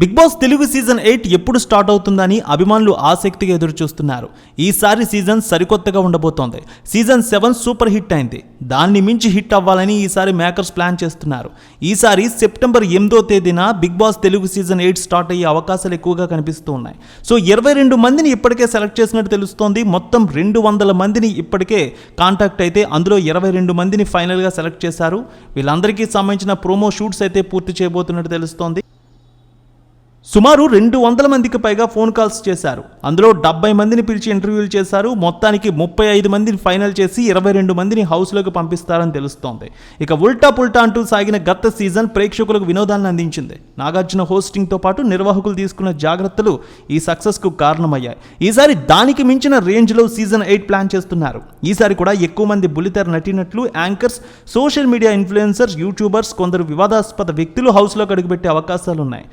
Bigg Boss Telugu season eight ఎప్పుడు start అవుతుందని అభిమానులు ఆసక్తిగా ఎదురుచూస్తున్నారు. ఈసారి సీజన్ సరికొత్తగా ఉండబోతోంది. సీజన్ సెవెన్ సూపర్ హిట్ అయింది. దాన్ని మించి హిట్ అవ్వాలని ఈసారి మేకర్స్ ప్లాన్ చేస్తున్నారు. ఈసారి సెప్టెంబర్ ఎనిమిదో తేదీన Bigg Boss Telugu season eight start అయ్యే అవకాశాలు ఎక్కువగా కనిపిస్తూ ఉన్నాయి సో ఇరవై రెండు మందిని ఇప్పటికే సెలెక్ట్ చేసినట్టు తెలుస్తోంది. మొత్తం రెండు వందల మందిని ఇప్పటికే కాంటాక్ట్ అయితే అందులో ఇరవై రెండు మందిని ఫైనల్గా సెలెక్ట్ చేశారు. వీళ్ళందరికీ సంబంధించిన ప్రోమో షూట్స్ అయితే పూర్తి చేయబోతున్నట్టు తెలుస్తోంది. సుమారు రెండు వందల మందికి పైగా ఫోన్ కాల్స్ చేశారు. అందులో డెబ్బై మందిని పిలిచి ఇంటర్వ్యూలు చేశారు. మొత్తానికి ముప్పై ఐదు మందిని ఫైనల్ చేసి ఇరవై రెండు మందిని హౌస్లోకి పంపిస్తారని తెలుస్తోంది. ఇక ఉల్టా పుల్టా అంటూ సాగిన గత సీజన్ ప్రేక్షకులకు వినోదాన్ని అందించింది. నాగార్జున హోస్టింగ్తో పాటు నిర్వాహకులు తీసుకున్న జాగ్రత్తలు ఈ సక్సెస్కు కారణమయ్యాయి. ఈసారి దానికి మించిన రేంజ్లో సీజన్ ఎయిట్ ప్లాన్ చేస్తున్నారు. ఈసారి కూడా ఎక్కువ మంది బుల్లితెర నటినట్లు anchors social media influencers YouTubers కొందరు వివాదాస్పద వ్యక్తులు హౌస్లోకి అడుగుపెట్టే అవకాశాలు ఉన్నాయి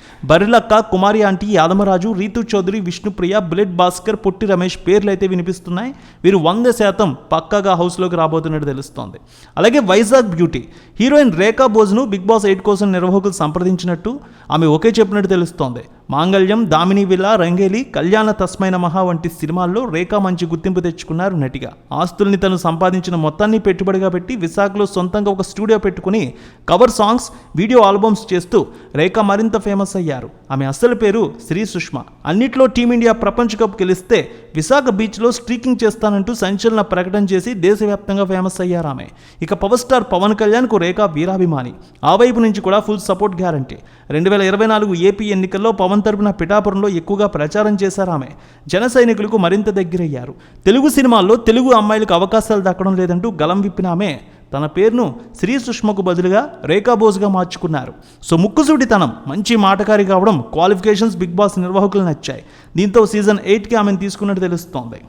కుమారి ఆంటీ యాదమరాజు రీతు చౌదరి విష్ణుప్రియ బుల్లెట్ భాస్కర్ పొట్టి రమేష్ పేర్లు అయితే వినిపిస్తున్నాయి. వీరు వంద శాతం పక్కాగా హౌస్లోకి రాబోతున్నట్టు తెలుస్తోంది. అలాగే వైజాగ్ బ్యూటీ. హీరోయిన్ రేఖా బోజ్ను బిగ్ బాస్ ఎయిట్ కోసం నిర్వాహకులు సంప్రదించినట్టు ఆమె ఒకే చెప్పినట్టు తెలుస్తోంది. మాంగళ్యం దామిని విలా రంగేలి కళ్యాణ తస్మైన మహా వంటి సినిమాల్లో రేఖా మంచి గుర్తింపు తెచ్చుకున్నారు నటిగా. ఆస్తుల్ని తను సంపాదించిన మొత్తాన్ని పెట్టుబడిగా పెట్టి విశాఖలో సొంతంగా ఒక స్టూడియో పెట్టుకుని కవర్ సాంగ్స్ వీడియో ఆల్బమ్స్ చేస్తూ రేఖా మరింత ఫేమస్ అయ్యారు. ఆమె అసలు పేరు శ్రీ సుష్మ. అన్నిట్లో టీమిండియా ప్రపంచ కప్ గెలిస్తే విశాఖ బీచ్లో స్ట్రీకింగ్ చేస్తానంటూ సంచలన ప్రకటన చేసి దేశవ్యాప్తంగా ఫేమస్ అయ్యారు ఆమె. ఇక పవర్ స్టార్ పవన్ కళ్యాణ్కు రేఖా వీరాభిమాని. ఆ వైపు నుంచి కూడా ఫుల్ సపోర్ట్ గ్యారంటీ. రెండు వేల ఇరవై నాలుగు ఏపీ ఎన్నికల్లో పవన్ తరపున పిఠాపురంలో ఎక్కువగా ప్రచారం చేశారు ఆమె జన సైనికులకు మరింత దగ్గరయ్యారు. తెలుగు సినిమాల్లో తెలుగు అమ్మాయిలకు అవకాశాలు దక్కడం లేదంటూ గలం విప్పిన ఆమె తన పేరును శ్రీ సుష్మకు బదులుగా రేఖా బోస్గా మార్చుకున్నారు. సో ముక్కుసూటితనం మంచి మాటకారి కావడం క్వాలిఫికేషన్స్ బిగ్ బాస్ నిర్వాహకులు నచ్చాయి. దీంతో సీజన్ ఎయిట్కి ఆమెను తీసుకున్నట్టు తెలుస్తోంది.